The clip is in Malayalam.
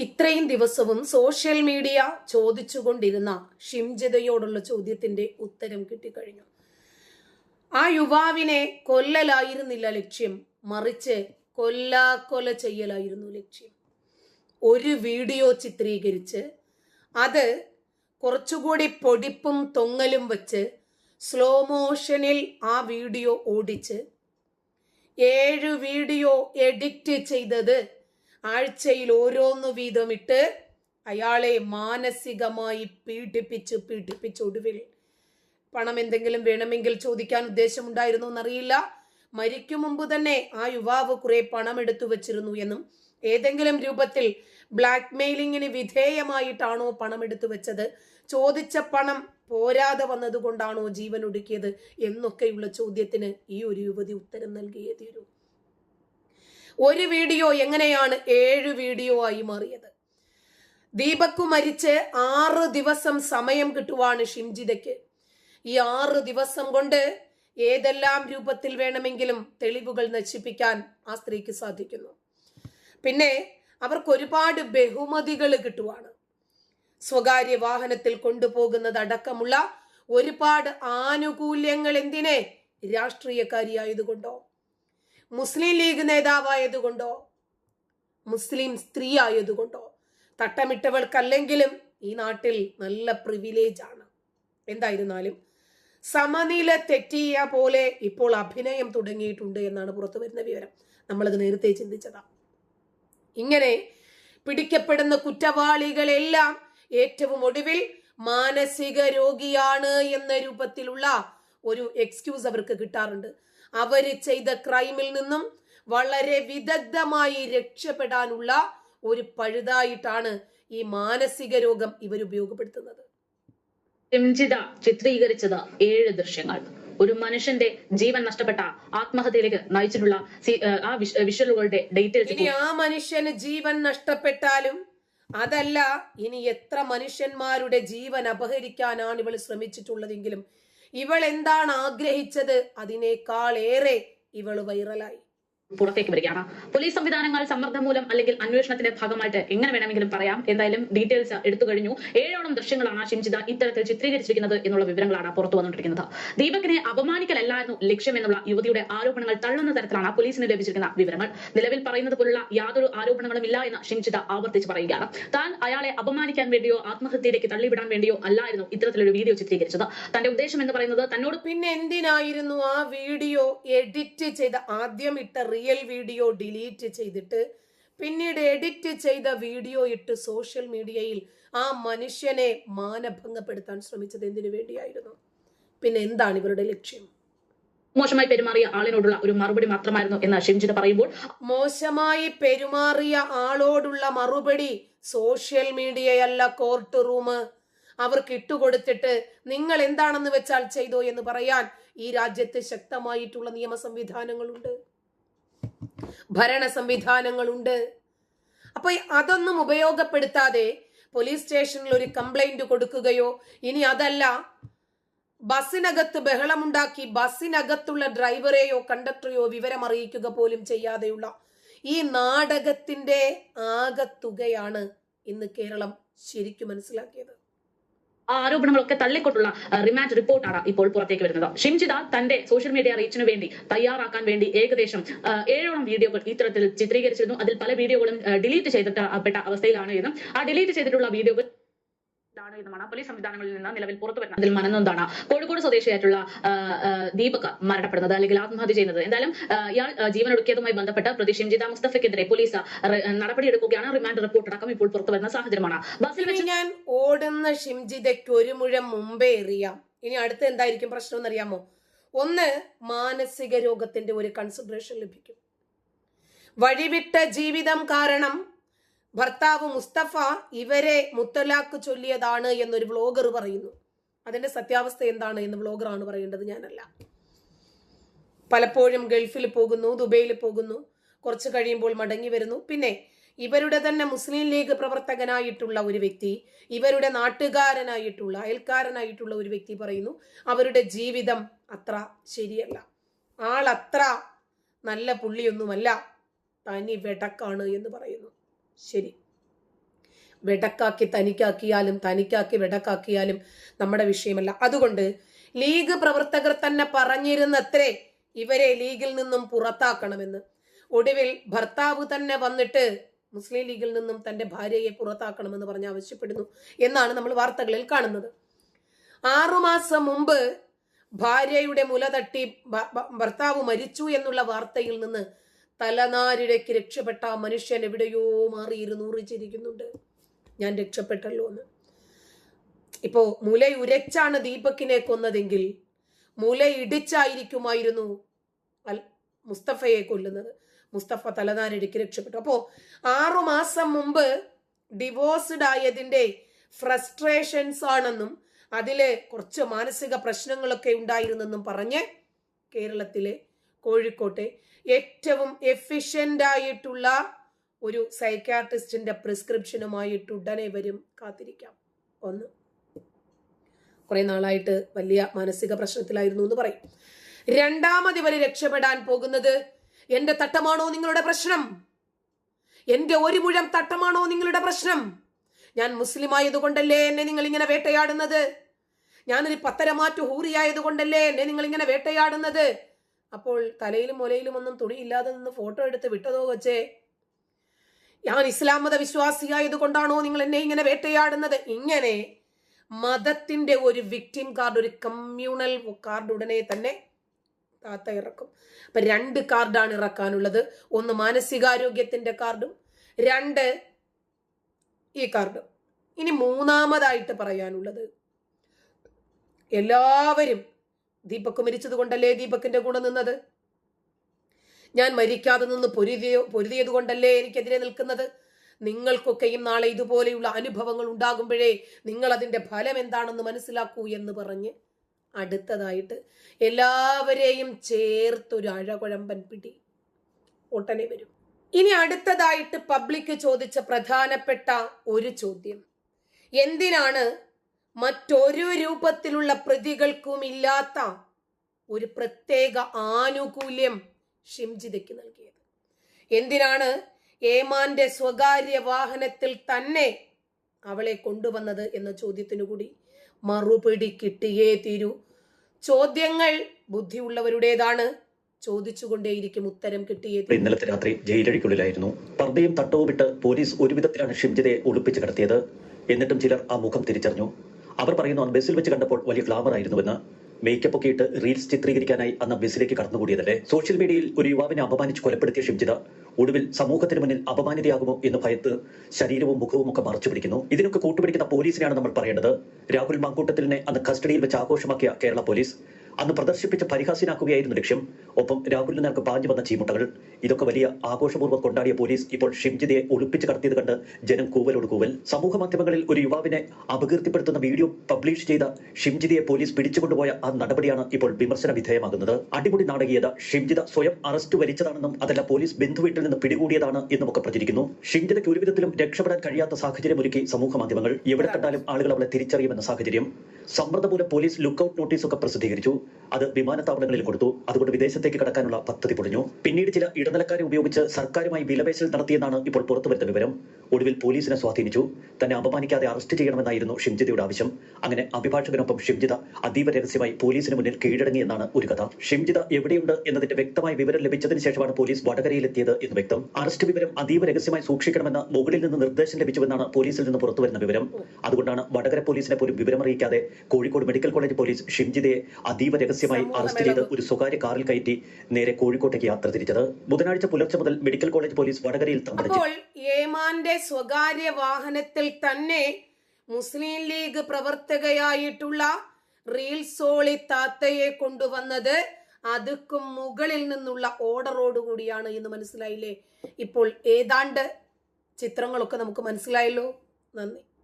ഇത്രയും ദിവസവും സോഷ്യൽ മീഡിയ ചോദിച്ചുകൊണ്ടിരുന്ന ഷിംജിതയോടുള്ള ചോദ്യത്തിന്റെ ഉത്തരം കിട്ടിക്കഴിഞ്ഞു. ആ യുവാവിനെ കൊല്ലലായിരുന്നില്ല ലക്ഷ്യം. മറിച്ച് കൊല്ലാക്കൊല ചെയ്യലായിരുന്നു ലക്ഷ്യം. ഒരു വീഡിയോ ചിത്രീകരിച്ച് അത് കുറച്ചുകൂടി പൊടിപ്പും തൊങ്ങലും വെച്ച് സ്ലോ മോഷനിൽ ആ വീഡിയോ ഓടിച്ച് ഏഴ് വീഡിയോ എഡിറ്റ് ചെയ്തത് ആഴ്ചയിൽ ഓരോന്ന് വീതമിട്ട് അയാളെ മാനസികമായി പീഡിപ്പിച്ച് പീഡിപ്പിച്ച് ഒടുവിൽ പണം എന്തെങ്കിലും വേണമെങ്കിൽ ചോദിക്കാൻ ഉദ്ദേശമുണ്ടായിരുന്നു എന്നറിയില്ല. മരിക്കും മുമ്പ് തന്നെ ആ യുവാവ് കുറെ പണം എടുത്തു വച്ചിരുന്നു എന്നും ഏതെങ്കിലും രൂപത്തിൽ ബ്ലാക്ക് മെയിലിങ്ങിന് വിധേയമായിട്ടാണോ പണം എടുത്തു വെച്ചത്? ചോദിച്ച പണം പോരാതെ വന്നതുകൊണ്ടാണോ ജീവൻ ഒടുക്കിയത്? എന്നൊക്കെയുള്ള ചോദ്യത്തിന് ഈ ഒരു യുവതി ഉത്തരം നൽകിയേ തീരൂ ഒരു വീഡിയോ എങ്ങനെയാണ് ഏഴ് വീഡിയോ ആയി മാറിയത്? ദീപക്കു മരിച്ച് ആറ് ദിവസം സമയം കിട്ടുവാണ് ഷിംജിതയ്ക്ക്. ഈ ആറ് ദിവസം കൊണ്ട് ഏതെല്ലാം രൂപത്തിൽ വേണമെങ്കിലും തെളിവുകൾ നശിപ്പിക്കാൻ ആ സ്ത്രീക്ക് സാധിക്കുന്നു. പിന്നെ അവർക്ക് ഒരുപാട് ബഹുമതികൾ കിട്ടുവാണ്. സ്വകാര്യ വാഹനത്തിൽ കൊണ്ടുപോകുന്നത് അടക്കമുള്ള ഒരുപാട് ആനുകൂല്യങ്ങൾ എന്തിനെ? രാഷ്ട്രീയക്കാരിയായതുകൊണ്ടോ? മുസ്ലിം ലീഗ് നേതാവായതുകൊണ്ടോ? മുസ്ലിം സ്ത്രീ ആയതുകൊണ്ടോ തട്ടമിട്ടവൾക്കല്ലെങ്കിലും ഈ നാട്ടിൽ നല്ല പ്രിവിലേജ് ആണ്. എന്തായിരുന്നാലും സമനില തെറ്റിയ പോലെ ഇപ്പോൾ അഭിനയം തുടങ്ങിയിട്ടുണ്ട് എന്നാണ് പുറത്തു വരുന്ന വിവരം. നമ്മളത് നേരത്തെ ചിന്തിച്ചതാ. ഇങ്ങനെ പിടിക്കപ്പെടുന്ന കുറ്റവാളികളെല്ലാം ഏറ്റവും ഒടുവിൽ മാനസിക രോഗിയാണ് എന്ന രൂപത്തിലുള്ള ഒരു എക്സ്ക്യൂസ് അവർക്ക് കിട്ടാറുണ്ട്. അവർ ചെയ്ത ക്രൈമിൽ നിന്നും വളരെ വിദഗ്ധമായി രക്ഷപ്പെടാനുള്ള ഒരു പഴുതായിട്ടാണ് ഈ മാനസിക രോഗം ഇവർ ഉപയോഗപ്പെടുത്തുന്നത്. രഞ്ജിത ചിത്രീകരിച്ചത് ഏഴ് ദൃശ്യങ്ങൾ. ഒരു മനുഷ്യന്റെ ജീവൻ നഷ്ടപ്പെട്ട ആത്മഹത്യയിലേക്ക് നയിച്ചിട്ടുള്ള ആ വിഷ- വിഷ്വലുകളുടെ ഡീറ്റെയിൽസ് ഇനി ആ മനുഷ്യന് ജീവൻ നഷ്ടപ്പെട്ടാലും അതല്ല ഇനി എത്ര മനുഷ്യന്മാരുടെ ജീവൻ അപഹരിക്കാനാണ് ഇവൾ ശ്രമിച്ചിട്ടുള്ളതെങ്കിലും ഇവൾ എന്താണ് ആഗ്രഹിച്ചത്? അതിനേക്കാൾ ഏറെ ഇവൾ വൈറലായി. പുറത്തേക്ക് വരികയാണ്. പോലീസ് സംവിധാനങ്ങൾ സമ്മർദ്ദം മൂലം അല്ലെങ്കിൽ അന്വേഷണത്തിന്റെ ഭാഗമായിട്ട് എങ്ങനെ വേണമെങ്കിലും പറയാം. എന്തായാലും ഡീറ്റെയിൽസ് എടുത്തു കഴിഞ്ഞു. ഏഴോളം ദൃശ്യങ്ങളാണ് ഷിംജിത ഇത്തരത്തിൽ ചിത്രീകരിച്ചിരിക്കുന്നത് എന്നുള്ള വിവരങ്ങളാണ് പുറത്തു വന്നിട്ടിരിക്കുന്നത്. ദീപകിനെ അപമാനിക്കലല്ലായിരുന്നു ലക്ഷ്യം എന്നുള്ള യുവതിയുടെ ആരോപണങ്ങൾ തള്ളുന്ന തരത്തിലാണ് പോലീസിന് ലഭിച്ചിരിക്കുന്ന വിവരങ്ങൾ. നിലവിൽ പറയുന്നത് പോലുള്ള യാതൊരു ആരോപണങ്ങളും ഇല്ല എന്ന് ഷിംജിത ആവർത്തിച്ച് പറയുകയാണ്. താൻ അയാളെ അപമാനിക്കാൻ വേണ്ടിയോ ആത്മഹത്യയിലേക്ക് തള്ളിവിടാൻ വേണ്ടിയോ അല്ലായിരുന്നു ഇത്തരത്തിലൊരു വീഡിയോ ചിത്രീകരിച്ചത്. തന്റെ ഉദ്ദേശം എന്ന് പറയുന്നത് തന്നോട് പിന്നെ എന്തിനായിരുന്നു ആ വീഡിയോ എഡിറ്റ് ചെയ്ത ആദ്യം ഇട്ട റിയൽ വീഡിയോ ഡിലീറ്റ് ചെയ്തിട്ട് പിന്നീട് എഡിറ്റ് ചെയ്ത വീഡിയോ ഇട്ട് സോഷ്യൽ മീഡിയയിൽ ആ മനുഷ്യനെ മാനഭംഗപ്പെടുത്താൻ ശ്രമിച്ചത് എന്തിനു വേണ്ടിയായിരുന്നു? പിന്നെ എന്താണ് ഇവരുടെ ലക്ഷ്യം? മോശമായി പെരുമാറിയ ആളിനോടുള്ള ഒരു മറുപടി മാത്രമായിരുന്നു എന്ന് ഷിംജിത് പറയുമ്പോൾ മോശമായി പെരുമാറിയ ആളോടുള്ള മറുപടി സോഷ്യൽ മീഡിയയല്ല കോർട്ട് റൂം. അവർക്ക് ഇട്ടുകൊടുത്തിട്ട് നിങ്ങൾ എന്താണെന്ന് വെച്ചാൽ ചെയ്തോ എന്ന് പറയാൻ ഈ രാജ്യത്ത് ശക്തമായിട്ടുള്ള നിയമ സംവിധാനങ്ങളുണ്ട് ഭരണ സംവിധാനങ്ങളുണ്ട്. അപ്പൊ അതൊന്നും ഉപയോഗപ്പെടുത്താതെ പോലീസ് സ്റ്റേഷനിൽ ഒരു കംപ്ലൈന്റ് കൊടുക്കുകയോ ഇനി അതല്ല ബസ്സിനകത്ത് ബഹളമുണ്ടാക്കി ബസ്സിനകത്തുള്ള ഡ്രൈവറെയോ കണ്ടക്ടറെയോ വിവരം അറിയിക്കുക പോലും ചെയ്യാതെയുള്ള ഈ നാടകത്തിന്റെ ആകത്തുകയാണ് ഇന്ന് കേരളം ശരിക്കും മനസ്സിലാക്കിയത്. ആരോപണങ്ങളൊക്കെ തള്ളിക്കൊണ്ടുള്ള റിമാൻഡ് റിപ്പോർട്ടാണ് ഇപ്പോൾ പുറത്തേക്ക് വരുന്നത്. ഷിംജിത തന്റെ സോഷ്യൽ മീഡിയ റീച്ചിന് വേണ്ടി തയ്യാറാക്കാൻ വേണ്ടി ഏകദേശം ഏഴോളം വീഡിയോകൾ ഇത്തരത്തിൽ ചിത്രീകരിച്ചിരുന്നു. അതിൽ പല വീഡിയോകളും ഡിലീറ്റ് ചെയ്തിട്ട് പെട്ട അവസ്ഥയിലാണ് എന്നും ആ ഡിലീറ്റ് ചെയ്തിട്ടുള്ള വീഡിയോകൾ ാണ് എന്നുമാണ് പോലീസ് സംവിധാനങ്ങളിൽ നിന്ന് നിലവിൽ പുറത്തു വരുന്നത് അതിൽ മനന്നൊന്നാണ് കോഴിക്കോട് സ്വദേശിയായിട്ടുള്ള ദീപക് മരണപ്പെടുന്നത് അല്ലെങ്കിൽ ആത്മഹത്യ ചെയ്യുന്നത്. എന്തായാലും ഇയാൾ ജീവൻ ജീവനൊടുക്കിയതുമായി ബന്ധപ്പെട്ട് പ്രതി ഷിംജിത മുസ്തഫയ്ക്കെതിരെ പോലീസ് നടപടി നടപടിയെടുക്കുകയാണ്. റിമാൻഡ് റിപ്പോർട്ട് അടക്കം ഇപ്പോൾ പുറത്തു വരുന്ന സാഹചര്യമാണ്. ബസ്സിൽ വെച്ച് ഞാൻ ഓടുന്ന ഷിംജിതയ്ക്ക് ഒരു മുഴം മുമ്പേ എറിയാം. ഇനി അടുത്ത എന്തായിരിക്കും പ്രശ്നം എന്നറിയാമോ? ഒന്ന് മാനസിക രോഗത്തിന്റെ ഒരു കൺസിഡറേഷൻ ലഭിക്കും. വഴിവിട്ട ജീവിതം കാരണം ഭർത്താവ് മുസ്തഫ ഇവരെ മുത്തലാക്ക് ചൊല്ലിയതാണ് എന്നൊരു വ്ലോഗർ പറയുന്നു. അതിന്റെ സത്യാവസ്ഥ എന്താണ് എന്ന് വ്ലോഗറാണ് പറയേണ്ടത് ഞാനല്ല. പലപ്പോഴും ഗൾഫിൽ പോകുന്നു ദുബൈയിൽ പോകുന്നു കുറച്ച് കഴിയുമ്പോൾ മടങ്ങി വരുന്നു. പിന്നെ ഇവരുടെ തന്നെ മുസ്ലിം ലീഗ് പ്രവർത്തകനായിട്ടുള്ള ഒരു വ്യക്തി ഇവരുടെ നാട്ടുകാരനായിട്ടുള്ള അയൽക്കാരനായിട്ടുള്ള ഒരു വ്യക്തി പറയുന്നു അവരുടെ ജീവിതം അത്ര ശരിയല്ല. ആളത്ര നല്ല പുള്ളിയൊന്നുമല്ല. തനി വെടക്കാണ് എന്ന് പറയുന്നു. ശരി. വെടക്കാക്കി തനിക്കാക്കിയാലും തനിക്കാക്കി വെടക്കാക്കിയാലും നമ്മുടെ വിഷയമല്ല. അതുകൊണ്ട് ലീഗ് പ്രവർത്തകർ തന്നെ പറഞ്ഞിരുന്നത്രേ ഇവരെ ലീഗിൽ നിന്നും പുറത്താക്കണമെന്ന്. ഒടുവിൽ ഭർത്താവ് തന്നെ വന്നിട്ട് മുസ്ലിം ലീഗിൽ നിന്നും തന്റെ ഭാര്യയെ പുറത്താക്കണമെന്ന് പറഞ്ഞ് ആവശ്യപ്പെടുന്നു എന്നാണ് നമ്മൾ വാർത്തകളിൽ കാണുന്നത്. ആറുമാസം മുമ്പ് ഭാര്യയുടെ മുല തട്ടി ഭർത്താവ് മരിച്ചു എന്നുള്ള വാർത്തയിൽ നിന്ന് തലനാരിഴയ്ക്ക് രക്ഷപ്പെട്ട ആ മനുഷ്യൻ എവിടെയോ മാറിയിരുന്നു ഇരുന്നൂറിച്ചിരിക്കുന്നുണ്ട് ഞാൻ രക്ഷപ്പെട്ടല്ലോ എന്ന്. ഇപ്പോ മുലയുരച്ചാണ് ദീപക്കിനെ കൊന്നതെങ്കിൽ മുലയിടിച്ചായിരിക്കുമായിരുന്നു അൽ മുസ്തഫയെ കൊല്ലുന്നത്. മുസ്തഫ തലനാരിടയ്ക്ക് രക്ഷപ്പെട്ടു. അപ്പോ ആറു മാസം മുമ്പ് ഡിവോഴ്സ്ഡ് ആയതിന്റെ ഫ്രസ്ട്രേഷൻസ് ആണെന്നും അതിലെ കുറച്ച് മാനസിക പ്രശ്നങ്ങളൊക്കെ ഉണ്ടായിരുന്നെന്നും പറഞ്ഞ് കേരളത്തിലെ കോഴിക്കോട്ടെ ഏറ്റവും എഫിഷ്യന്റ് ആയിട്ടുള്ള ഒരു സൈക്കാട്രിസ്റ്റിന്റെ പ്രിസ്ക്രിപ്ഷനുമായിട്ട് ഉടനെ വരും കാത്തിരിക്കാം. ഒന്ന്. കുറേ നാളായിട്ട് വലിയ മാനസിക പ്രശ്നത്തിലായിരുന്നു എന്ന് പറയും. രണ്ടാമത് ഇവർ രക്ഷപ്പെടാൻ പോകുന്നത് എന്റെ തട്ടമാണോ നിങ്ങളുടെ പ്രശ്നം? എന്റെ ഒരു മുഴം തട്ടമാണോ നിങ്ങളുടെ പ്രശ്നം? ഞാൻ മുസ്ലിം ആയതുകൊണ്ടല്ലേ എന്നെ നിങ്ങൾ ഇങ്ങനെ വേട്ടയാടുന്നത്? ഞാനൊരു പത്തരമാറ്റു ഹൂറിയായതുകൊണ്ടല്ലേ എന്നെ നിങ്ങൾ ഇങ്ങനെ വേട്ടയാടുന്നത്? അപ്പോൾ തലയിലും മുലയിലും ഒന്നും തുണിയില്ലാതെ നിന്ന് ഫോട്ടോ എടുത്ത് വിട്ടതോ കൊച്ചേ? ഞാൻ ഇസ്ലാം മത വിശ്വാസിയായത് കൊണ്ടാണോ നിങ്ങൾ എന്നെ ഇങ്ങനെ വേട്ടയാടുന്നത്? ഇങ്ങനെ മതത്തിന്റെ ഒരു വിക്ടിം കാർഡ് ഒരു കമ്മ്യൂണൽ കാർഡ് ഉടനെ തന്നെ താത്ത ഇറക്കും. അപ്പൊ രണ്ട് കാർഡാണ് ഇറക്കാനുള്ളത്. ഒന്ന് മാനസികാരോഗ്യത്തിന്റെ കാർഡും രണ്ട് ഈ കാർഡും ഇനി മൂന്നാമതായിട്ട് പറയാനുള്ളത്. എല്ലാവരും ദീപക് മരിച്ചത് കൊണ്ടല്ലേ ദീപക്കിന്റെ കൂടെ നിന്നത്? ഞാൻ മരിക്കാതെ നിന്ന് പൊരുതിയോ പൊരുതിയത് കൊണ്ടല്ലേ എനിക്കെതിരെ നിൽക്കുന്നത്? നിങ്ങൾക്കൊക്കെയും നാളെ ഇതുപോലെയുള്ള അനുഭവങ്ങൾ ഉണ്ടാകുമ്പോഴേ നിങ്ങൾ അതിന്റെ ഫലം എന്താണെന്ന് മനസ്സിലാക്കൂ എന്ന് പറഞ്ഞ് അടുത്തതായിട്ട് എല്ലാവരെയും ചേർത്തൊരു അഴകുഴമ്പൻ പിടി ഒട്ടനെ വരും. ഇനി അടുത്തതായിട്ട് പബ്ലിക് ചോദിച്ച പ്രധാനപ്പെട്ട ഒരു ചോദ്യം. എന്തിനാണ് മറ്റൊരു രൂപത്തിലുള്ള പ്രതികൾക്കും ഇല്ലാത്ത ഒരു പ്രത്യേക ആനുകൂല്യം ഷിംജിതയ്ക്ക് നൽകിയത്. എന്തിനാണ് ഏമാന്റെ സ്വകാര്യ വാഹനത്തിൽ തന്നെ അവളെ കൊണ്ടുവന്നത് എന്ന ചോദ്യത്തിനു കൂടി മറുപടി കിട്ടിയേ തീരൂ. ചോദ്യങ്ങൾ ബുദ്ധിയുള്ളവരുടേതാണ്. ചോദിച്ചുകൊണ്ടേയിരിക്കും ഉത്തരം കിട്ടിയേ തീരൂ. ഇന്നലത്തെ രാത്രി ജയിലഴിക്കുള്ളിലായിരുന്നു. പർദ്ദയും തട്ടവും വിട്ട് പോലീസ് ഒരുവിധത്തിലാണ് ഷിംജിതയെ ഒളിപ്പിച്ച് കിടത്തിയത്. എന്നിട്ടും ചിലർ ആ മുഖം തിരിച്ചറിഞ്ഞു. അവർ പറയുന്നു ബസ്സിൽ വെച്ച് കണ്ടപ്പോൾ വലിയ ഗ്ലാമർ ആയിരുന്നുവെന്ന് മേക്കപ്പ് ഒക്കെ ഇട്ട് റീൽസ് ചിത്രീകരിക്കാനായി അന്ന് ബസ്സിലേക്ക് കടന്നുകൂടിയതല്ലേ? സോഷ്യൽ മീഡിയയിൽ ഒരു യുവാവിനെ അപമാനിച്ച് കൊലപ്പെടുത്തിയ ഷിംജിത ഒടുവിൽ സമൂഹത്തിന് മുന്നിൽ അപമാനിതയാകുമോ എന്ന് ഭയത്ത് ശരീരവും മുഖവും ഒക്കെ മറച്ചു പിടിക്കുന്നു. ഇതിനൊക്കെ കൂട്ടുപിടിക്കുന്ന പോലീസിനെയാണ് നമ്മൾ പറയേണ്ടത്. രാഹുൽ മാങ്കൂട്ടത്തിലിനെ അന്ന് കസ്റ്റഡിയിൽ വെച്ച് ആഘോഷമാക്കിയ കേരള പോലീസ്. അന്ന് പ്രദർശിപ്പിച്ച പരിഹാസ്യനാക്കുകയായിരുന്നു ലക്ഷ്യം. ഒപ്പം രാഹുലിന് നേർക്ക് പാഞ്ഞു വന്ന ചീമുട്ടകൾ. ഇതൊക്കെ വലിയ ആഘോഷപൂർവം കൊണ്ടാടിയ പോലീസ് ഇപ്പോൾ ഷിംജിതയെ ഒളിപ്പിച്ച് കടത്തിയത് കണ്ട് ജനം കൂവലോട് കൂവൽ. സമൂഹ മാധ്യമങ്ങളിൽ ഒരു യുവാവിനെ അപകീർത്തിപ്പെടുത്തുന്ന വീഡിയോ പബ്ലിഷ് ചെയ്ത ഷിംജിതയെ പോലീസ് പിടിച്ചുകൊണ്ടുപോയ ആ നടപടിയാണ് ഇപ്പോൾ വിമർശന വിധേയമാകുന്നത്. അടിമുടി നാടകീയത ഷിംജിത സ്വയം അറസ്റ്റ് വരിച്ചതാണെന്നും അതല്ല പോലീസ് ബന്ധുവീട്ടിൽ നിന്ന് പിടികൂടിയതാണ് എന്നുമൊക്കെ പ്രചരിക്കുന്നു. ഷിംജിതയ്ക്ക് ഒരു വിധത്തിലും രക്ഷപ്പെടാൻ കഴിയാത്ത സാഹചര്യം ഒരുക്കി സമൂഹ മാധ്യമങ്ങൾ. എവിടെ കണ്ടാലും ആളുകൾ അവളെ തിരിച്ചറിയുമെന്ന സാഹചര്യം. സമ്മർദ്ദം പോലീസ് ലുക്കൌട്ട് നോട്ടീസ് ഒക്കെ പ്രസിദ്ധീകരിച്ചു. അത് വിമാനത്താവളങ്ങളിൽ കൊടുത്തു. അതുകൊണ്ട് വിദേശത്തേക്ക് കടക്കാനുള്ള പദ്ധതി പൊളിഞ്ഞു. പിന്നീട് ചില ഇടനിലക്കാരെ ഉപയോഗിച്ച് സർക്കാരുമായി വിലപേശൽ നടത്തിയെന്നാണ് ഇപ്പോൾ പുറത്തുവരുന്ന വിവരം. ഒടുവിൽ പോലീസിനെ സ്വാധീനിച്ചു. തന്നെ അപമാനിക്കാതെ അറസ്റ്റ് ചെയ്യണമെന്നായിരുന്നു ഷിംജിതയുടെ ആവശ്യം. അങ്ങനെ അഭിഭാഷകനൊപ്പം ഷിംജിത അതീവ രഹസ്യമായി പോലീസിന് മുന്നിൽ കീഴടങ്ങിയെന്നാണ് ഒരു കഥ. ഷിംജിത എവിടെയുണ്ട് എന്നതിന്റെ വ്യക്തമായ വിവരം ലഭിച്ചതിന് ശേഷമാണ് പോലീസ് വടകരയിലെത്തിയത് എന്ന് വ്യക്തം. അറസ്റ്റ് വിവരം അതീവ രഹസ്യമായി സൂക്ഷിക്കണമെന്ന് മുകളിൽ നിന്ന് നിർദ്ദേശം ലഭിച്ചുവെന്നാണ് പോലീസിൽ നിന്ന് പുറത്തുവരുന്ന വിവരം. അതുകൊണ്ടാണ് വടകര പോലീസിനെ പോലും വിവരമറിയിക്കാതെ കോഴിക്കോട് മെഡിക്കൽ കോളേജ് പോലീസ് ഷിംജിതയെ അതീവ രഹസ്യമായി അറസ്റ്റ് ചെയ്ത് ഒരു സ്വകാര്യ കാറിൽ കയറ്റി നേരെ കോഴിക്കോട്ടേക്ക് യാത്ര തിരിച്ചത്. ബുധനാഴ്ച പുലർച്ചെ മുതൽ മെഡിക്കൽ കോളേജ് പോലീസ് വടകരയിൽ അപ്പോൾ ഏമാന്റെ സ്വകാര്യ വാഹനത്തിൽ തന്നെ മുസ്ലിം ലീഗ് പ്രവർത്തകയായിട്ടുള്ള റീൽസോളി താത്തയെ കൊണ്ടുവന്നത് അതുക്കും മുകളിൽ നിന്നുള്ള ഓർഡറോടുകൂടിയാണ് എന്ന് മനസ്സിലായില്ലേ? ഇപ്പോൾ ഏതാണ്ട് ചിത്രങ്ങളൊക്കെ നമുക്ക് മനസ്സിലായല്ലോ? നന്ദി.